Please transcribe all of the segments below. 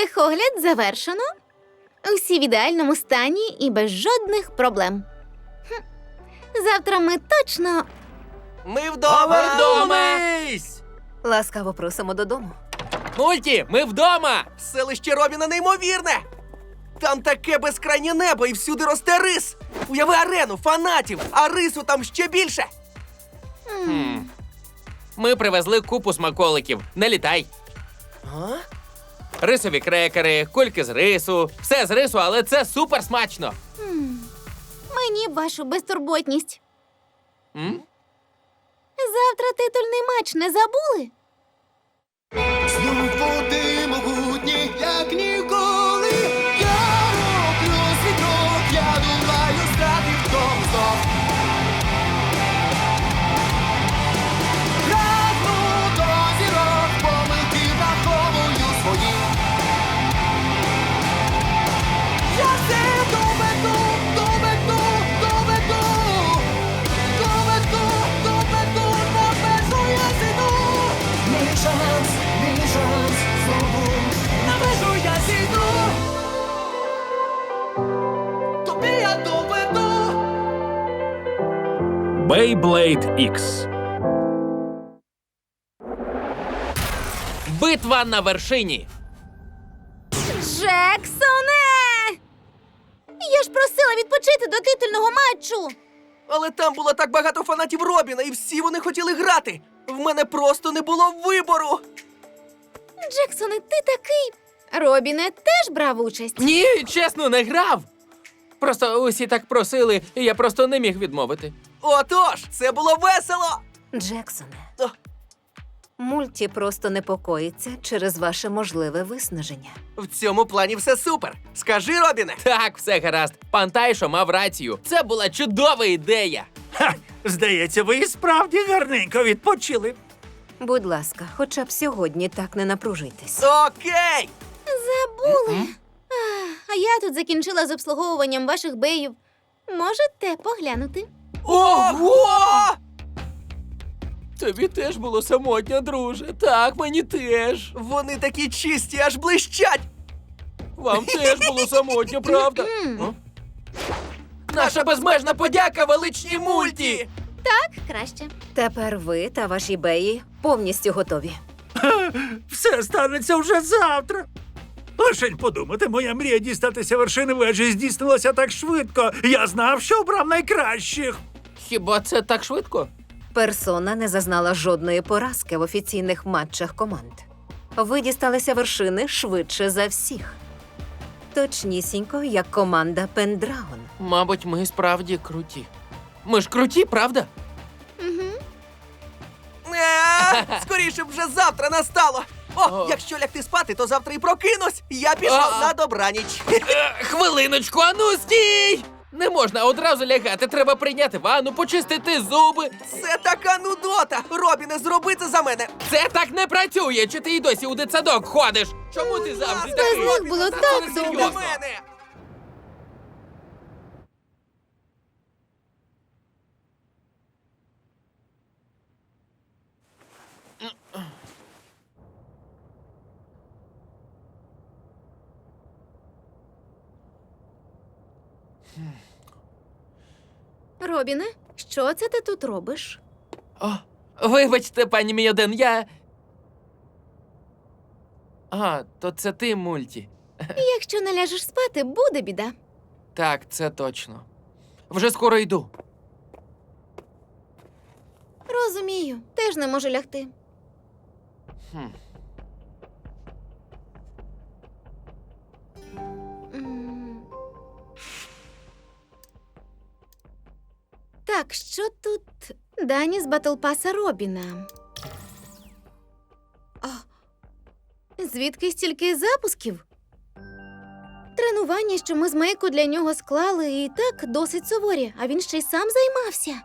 Техогляд завершено. Усі в ідеальному стані і без жодних проблем. Хм. Завтра ми точно. Ми вдома! Повернемось! Ласкаво просимо додому. Мульті, ми вдома! Селище Робіна неймовірне! Там таке безкрайнє небо і всюди росте рис! Уяви арену, фанатів, а рису там ще більше! Ми привезли купу смаколиків. Не літай. А? Рисові крекери, кульки з рису, все з рису, але це супер смачно. Мені вашу безтурботність. М? Завтра титульний матч не забули? Beyblade X. Битва на вершині. Джексоне! Я ж просила відпочити до титульного матчу. Але там було так багато фанатів Робіна, і всі вони хотіли грати. В мене просто не було вибору. Джексоне, ти такий. Робіне теж брав участь. Ні, чесно, не грав. Просто усі так просили, і я просто не міг відмовити. Отож, це було весело. Джексоне, О, мульті просто непокоїться через ваше можливе виснаження. В цьому плані все супер. Скажи, Робіне. Так, все гаразд. Пан Тайшо мав рацію. Це була чудова ідея. Ха, здається, ви і справді гарненько відпочили. Будь ласка, хоча б сьогодні так не напружуйтесь. Окей. Забули. А я тут закінчила з обслуговуванням ваших беїв. Можете поглянути. Ого! Тобі теж було самотньо, друже. Так, мені теж. Вони такі чисті, аж блищать. Вам теж було самотньо, правда? М, Наша безмежна подяка величній мульті! Так, краще. Тепер ви та ваші беї повністю готові. Все станеться вже завтра. Лишень подумати, моя мрія дістатися вершини вежі здійснилася так швидко. Я знав, що обрав найкращих. Хіба це так швидко? Персона не зазнала жодної поразки в офіційних матчах команд. Ви дісталися вершини швидше за всіх. Точнісінько, як команда Пендрагон. Мабуть, ми справді круті. Ми ж круті, правда? Е, Скоріше б вже завтра настало. О, О. якщо лягти спати, то завтра і прокинусь. Я пішов на добраніч. Е, хвилиночку, ану стій! Не можна одразу лягати, треба прийняти ванну, почистити зуби. Це така нудота. Робіне, зроби це за мене. Це так не працює. Чи ти й досі у дитсадок ходиш? Чому ти завжди Без них було Це так не довго. для мене. Робіне, що це ти тут робиш? О, вибачте, пані мій один, я. А, то це ти, мульті. Якщо не ляжеш спати, буде біда. Так, це точно. Вже скоро йду. Розумію, теж не можу лягти. Хм. Так, що тут дані з батлпаса Робіна? О, Звідки стільки запусків? Тренування, що ми з Мейко для нього склали, і так досить суворі, а він ще й сам займався.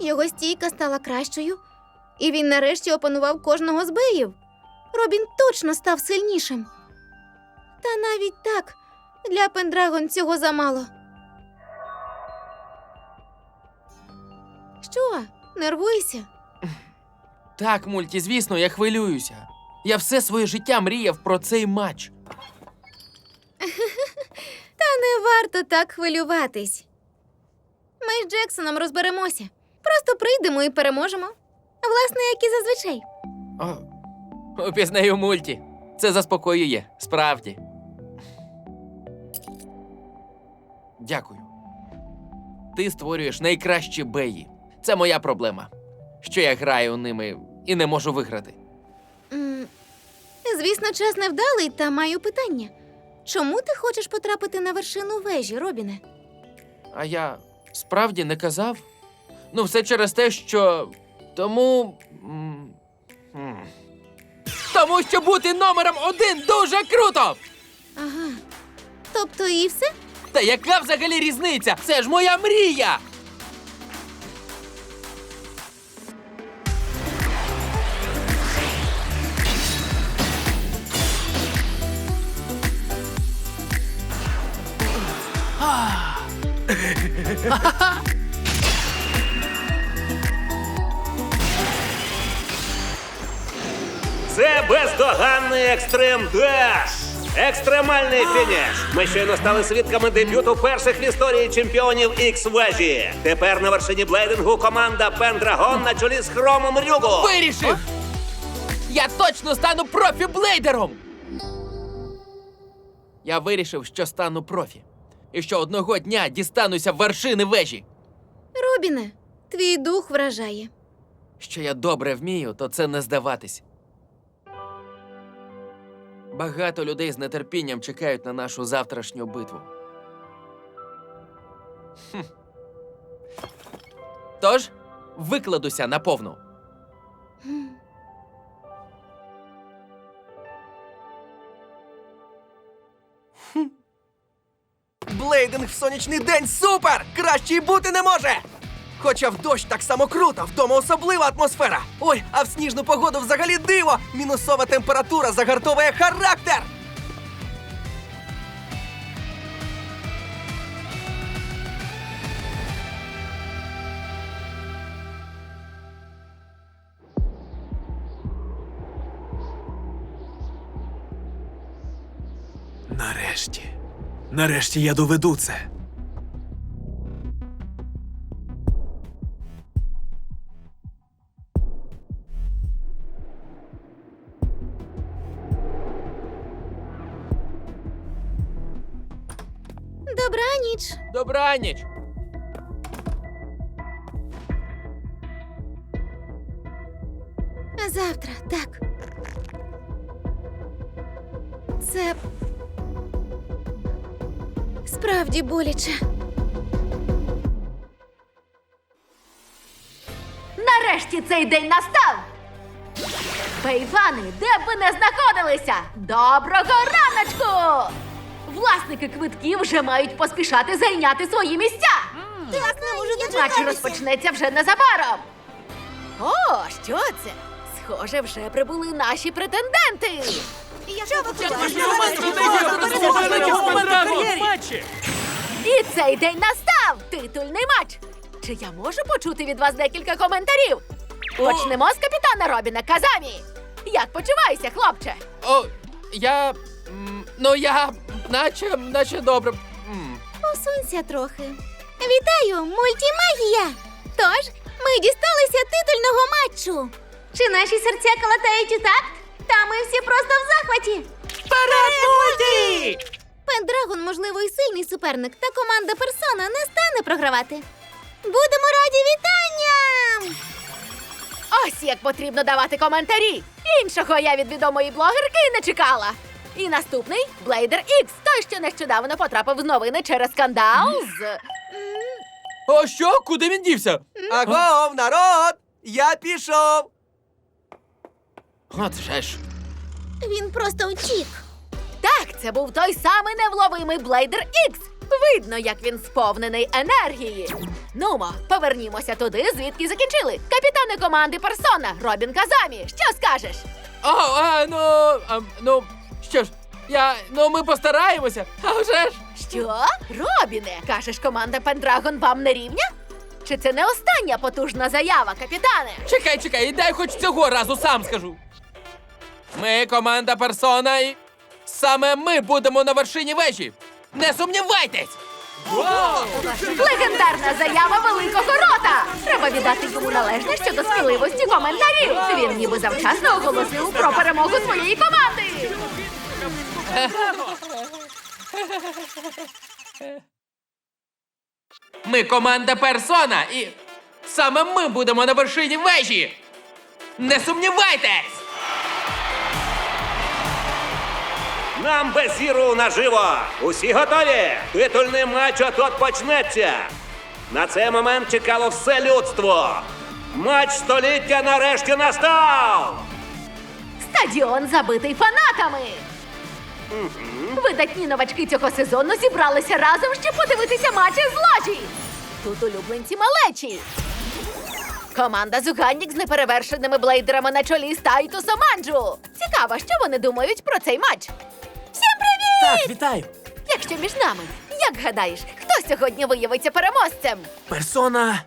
Його стійка стала кращою, і він нарешті опанував кожного з беїв. Робін точно став сильнішим. Та навіть так, для Пендрагон цього замало. Що, нервуєшся? Так, мульті, звісно, я хвилююся. Я все своє життя мріяв про цей матч. Та не варто так хвилюватись. Ми з Джексоном розберемося. Просто прийдемо і переможемо. Власне, як і зазвичай. О, упізнаю мульті. Це заспокоює, справді. Дякую. Ти створюєш найкращі беї. Це моя проблема. Що я граю ними і не можу виграти. М, Звісно, час невдалий, та маю питання. Чому ти хочеш потрапити на вершину вежі, Робіне? А я справді не казав? Ну, все через те, що. Тому. м, м. Тому що бути номером один дуже круто! Ага. Тобто і все? Та яка взагалі різниця? Це ж моя мрія! Це бездоганний екстрем Деш! Екстремальний фініш! Ми щойно стали свідками дебюту перших в історії чемпіонів x вежі. Тепер на вершині блейдингу команда Пендрагон на чолі з Хромом Рюго. Вирішив! Я точно стану профі-блейдером! Я вирішив, що стану профі. І що одного дня дістануся вершини вежі. Робіне, твій дух вражає. Що я добре вмію, то це не здаватись. Багато людей з нетерпінням чекають на нашу завтрашню битву. Хм. Тож, викладуся наповну. Блейдинг в сонячний день супер! Краще й бути не може! Хоча в дощ так само круто, вдома особлива атмосфера. Ой, а в сніжну погоду взагалі диво! Мінусова температура загартовує характер! Нарешті я доведу це. Добраніч. Добраніч! Справді боляче. Нарешті цей день настав! Бейвани, де б ви не знаходилися? Доброго раночку! Власники квитків вже мають поспішати зайняти свої місця. Так, не можу Матч розпочнеться вже незабаром. О, що це? Схоже, вже прибули наші претенденти. І цей день настав! Титульний матч! Чи я можу почути від вас декілька коментарів? Почнемо з капітана Робіна Казамі. Як почуваєшся, хлопче? О, я. м, Ну, я. наче. наче добре. М. Посунься трохи. Вітаю, мультімагія! Тож, ми дісталися титульного матчу. Чи наші серця калатають у такт? Та ми всі просто в захваті. Вперед, мульті! Пендрагон, можливо, і сильний суперник, та команда Персона не стане програвати. Будемо раді вітанням! Ось як потрібно давати коментарі. Іншого я від відомої блогерки не чекала. І наступний Блейдер Ікс, той, що нещодавно потрапив в новини через скандал з. О, що? Куди він дівся? Агов, народ! Я пішов! От же ж. Він просто втік. Так, це був той самий невловимий Блейдер Ікс. Видно, як він сповнений енергії. Нумо, повернімося туди, звідки закінчили. Капітани команди Персона, Робін Казамі. Що скажеш? О, а, ну, а, ну, що ж, я, ну, ми постараємося, а вже ж. Що? Робіне, кажеш, команда Пендрагон вам не рівня? Чи це не остання потужна заява, капітане? Чекай, чекай, і дай хоч цього разу сам скажу. Ми команда Персона і саме ми будемо на вершині вежі. Не сумнівайтесь! Легендарна заява великого рота! Треба віддати йому належне щодо сміливості коментарів. Він ніби завчасно оголосив про перемогу своєї команди. Ми команда Персона і саме ми будемо на вершині вежі. Не сумнівайтесь! Нам без зіру наживо! Усі готові! Титульний матч от почнеться! На цей момент чекало все людство! Матч століття нарешті настав! Стадіон забитий фанатами. Видатні новачки цього сезону зібралися разом, щоб подивитися матчі з ложі. Тут улюбленці малечі. Команда Зуганнік з неперевершеними блейдерами на чолі з Тайтусом Манджу. Цікаво, що вони думають про цей матч. Всім привіт! Так, вітаю! Якщо між нами, як гадаєш, хто сьогодні виявиться переможцем? Персона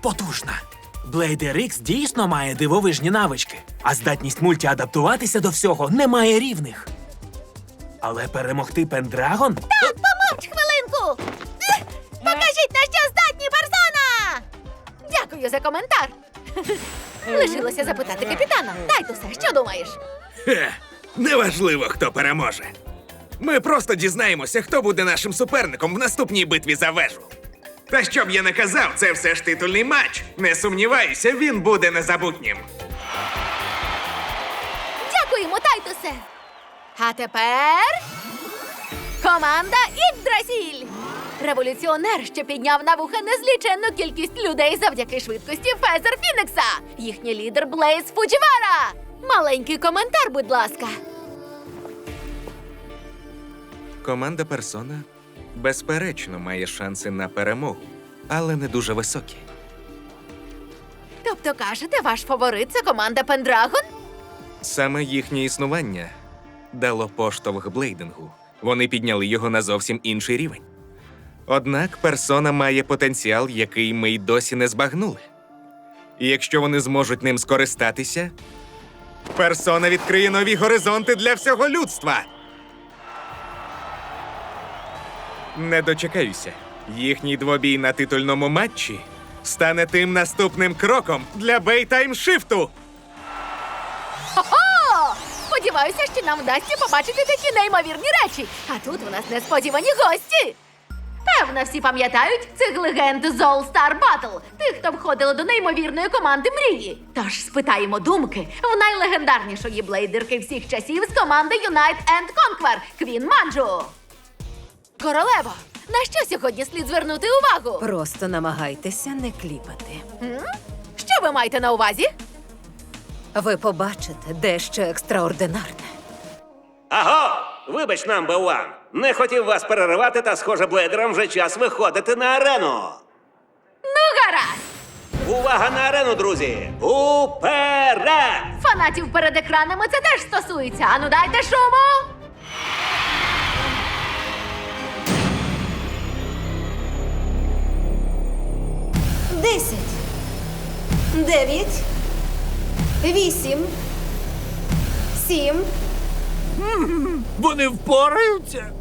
потужна. Блейдер Ікс дійсно має дивовижні навички, а здатність мультіадаптуватися до всього не має рівних. Але перемогти Пендрагон Так, помовч хвилинку! Ех, Покажіть, на що здатні персона! Дякую за коментар. Лишилося запитати капітана. Тайтусе, що думаєш? Хе, неважливо, хто переможе. Ми просто дізнаємося, хто буде нашим суперником в наступній битві за вежу. Та що б я не казав, це все ж титульний матч. Не сумніваюся, він буде незабутнім. Дякуємо, Тайтусе. А тепер команда Ікдрасіль. Революціонер, що підняв на вуха незліченну кількість людей завдяки швидкості Фезер Фінекса. Їхній лідер Блейз Фуджівара. Маленький коментар, будь ласка. Команда Персона безперечно має шанси на перемогу, але не дуже високі. Тобто кажете, ваш фаворит це команда Пендрагон? Саме їхнє існування дало поштовх блейдингу. Вони підняли його на зовсім інший рівень. Однак персона має потенціал, який ми й досі не збагнули. І якщо вони зможуть ним скористатися, персона відкриє нові горизонти для всього людства. Не дочекаюся. Їхній двобій на титульному матчі стане тим наступним кроком для бейтаймшифту. Сподіваюся, що нам вдасться побачити такі неймовірні речі. А тут у нас несподівані гості. Певно, всі пам'ятають цих легенд з All Star Battle, тих, хто входили до неймовірної команди мрії. Тож спитаємо думки в найлегендарнішої блейдерки всіх часів з команди Unite and Conquer Квін Манджу. Королево, на що сьогодні слід звернути увагу? Просто намагайтеся не кліпати. Що ви маєте на увазі? Ви побачите дещо екстраординарне. Аго! Вибач нам, Беуан! Не хотів вас переривати, та схоже, блейдерам вже час виходити на арену. Ну, гаразд! Увага на арену, друзі! Уперед! Фанатів перед екранами це теж стосується. Ану дайте шуму! Десять. Дев'ять. Вісім. Сім. Вони впораються.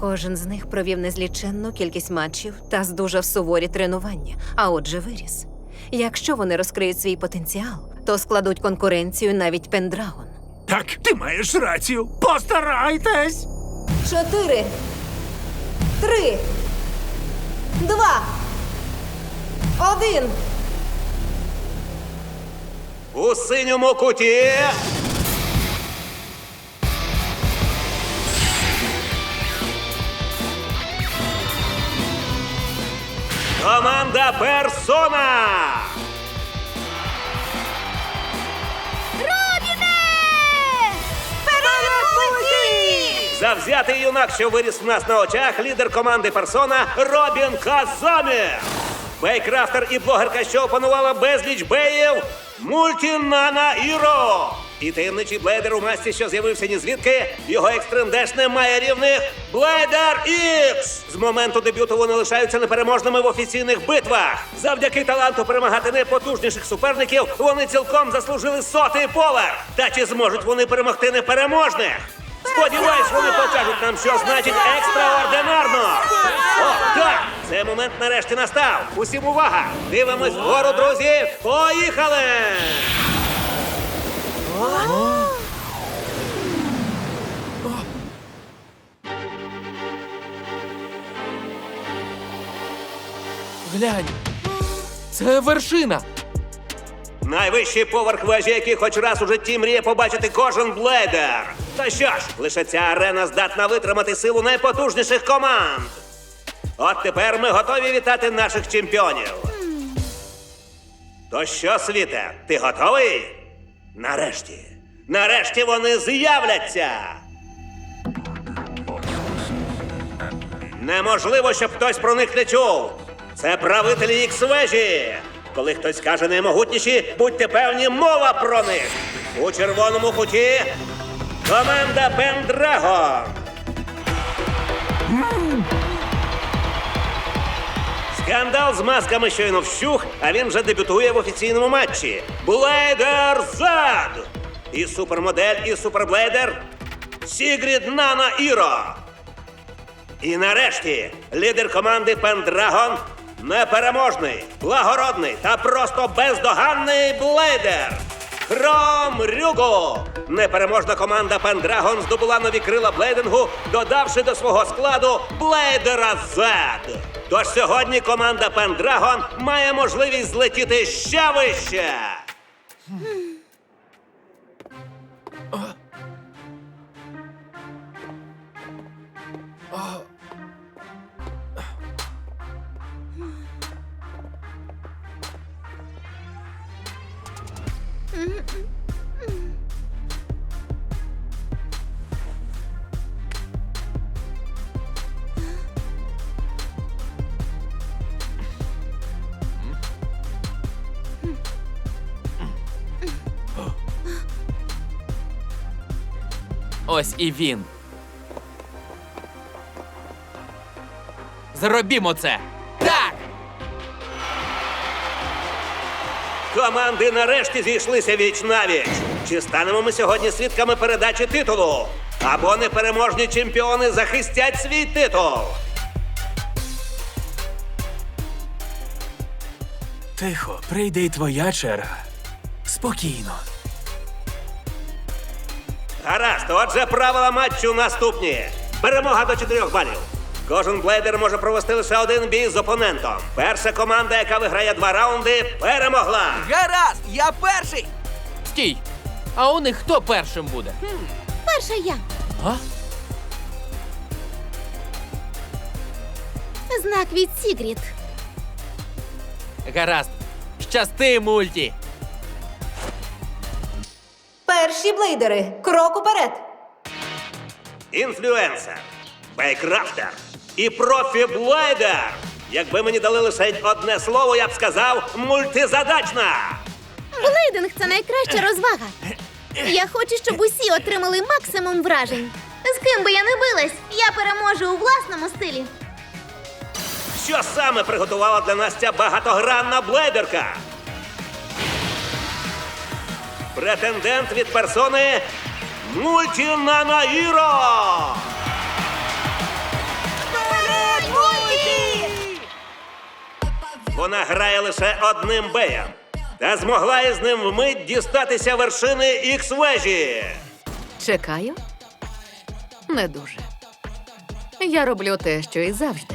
Кожен з них провів незліченну кількість матчів та здужав суворі тренування, а отже виріс. Якщо вони розкриють свій потенціал, то складуть конкуренцію навіть Пендрагон. Так, ти маєш рацію. Постарайтесь. Чотири. Три. Два. Один. У синьому куті. Команда Персона! Робіне! Вперед! Завзятий юнак, що виріс в нас на очах, лідер команди персона Робін Казамір. Бейкрафтер і блогерка, що опанувала безліч беїв Мультінана Іро. І таємничий блейдер у масці, що з'явився ні звідки, його екстрим має рівних Блейдер Ікс! З моменту дебюту вони лишаються непереможними в офіційних битвах. Завдяки таланту перемагати найпотужніших суперників вони цілком заслужили сотий поверх. Та чи зможуть вони перемогти непереможних? Сподіваюсь, вони покажуть нам, що значить екстраординарно. О, так! Цей момент нарешті настав. Усім увага! Дивимось вгору, друзі! Поїхали! Глянь. Це вершина. Найвищий поверх вежі, який хоч раз у житті мріє побачити кожен блейдер. Та що ж, лише ця арена здатна витримати силу найпотужніших команд. От тепер ми готові вітати наших чемпіонів. То що, світе, ти готовий? Нарешті. Нарешті вони з'являться. Неможливо, щоб хтось про них не чув. Це правителі ікс вежі. Коли хтось каже наймогутніші, будьте певні, мова про них. У червоному куті команда Пендрагон. Скандал з масками щойно вщух, а він вже дебютує в офіційному матчі. Блейдер Зад! І супермодель, і суперблейдер Сігрід Нана Іро. І нарешті лідер команди Пендрагон непереможний, благородний та просто бездоганний блейдер. Хром Рюгу! Непереможна команда Пендрагон здобула нові крила блейдингу, додавши до свого складу блейдера Зед. Тож сьогодні команда Пендрагон має можливість злетіти ще вище. Ось і він. Зробімо це. Так! Команди нарешті зійшлися віч навіч. Чи станемо ми сьогодні свідками передачі титулу? Або непереможні чемпіони захистять свій титул? Тихо, прийде й твоя черга. Спокійно. Гаразд, отже, правила матчу наступні. Перемога до 4 балів. Кожен блейдер може провести лише один бій з опонентом. Перша команда, яка виграє два раунди, перемогла. Гаразд, я перший! Стій! А у них хто першим буде? Перша я. А? Знак від Сігріт. Гаразд. Щасти, мульті! Перші блейдери, крок уперед. Інфлюенсер, бейкрафтер і профі-блейдер. Якби мені дали лише одне слово, я б сказав мультизадачна. Блейдинг це найкраща розвага. Я хочу, щоб усі отримали максимум вражень. З ким би я не билась, я переможу у власному стилі. Що саме приготувала для нас ця багатогранна блейдерка? Претендент від персони Мультінанаїро! Вона грає лише одним беєм та змогла із ним вмить дістатися вершини ікс-вежі. Чекаю? Не дуже. Я роблю те, що і завжди.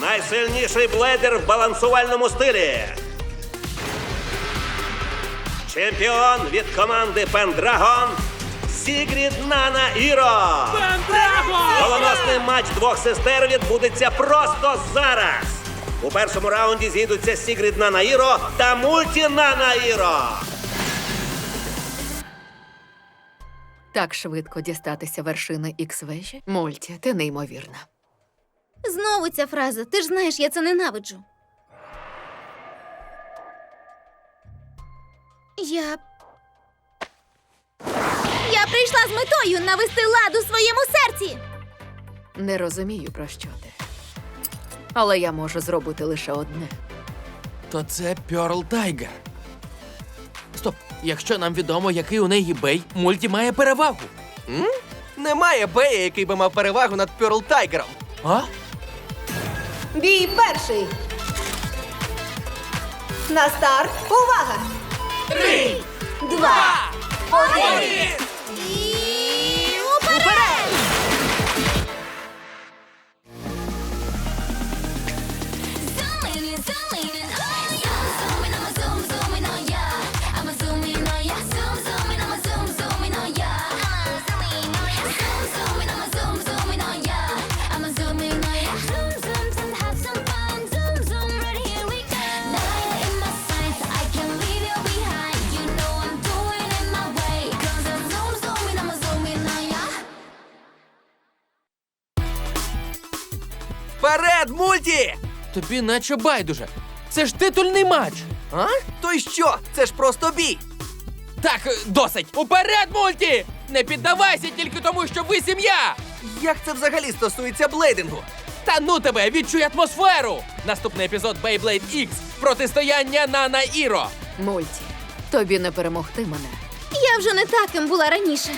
Найсильніший блейдер в балансувальному стилі. Чемпіон від команди Пендрагон Сігрід Нана Іро. Пендрагон! Головносний матч двох сестер відбудеться просто зараз. У першому раунді зійдуться Сігрід Нана Іро та Мульті Нана Іро. Так швидко дістатися вершини ікс-вежі? Мульті, ти неймовірна. Знову ця фраза. Ти ж знаєш, я це ненавиджу. Я. Я прийшла з метою навести лад у своєму серці. Не розумію, про що ти. Але я можу зробити лише одне. То це Пьорл Тайгер. Стоп, якщо нам відомо, який у неї бей, мульті має перевагу. Немає Бея, який би мав перевагу над Пьорл Тайгером. А? Бій перший. На старт. Увага! Три, два, один. Вперед, мульті! Тобі наче байдуже. Це ж титульний матч. А? То й що? Це ж просто бій. Так, е, досить. Уперед, мульті! Не піддавайся тільки тому, що ви сім'я! Як це взагалі стосується блейдингу? Та ну тебе, відчуй атмосферу! Наступний епізод Beyblade X протистояння Нана Іро. Мульті, тобі не перемогти мене. Я вже не таким була раніше.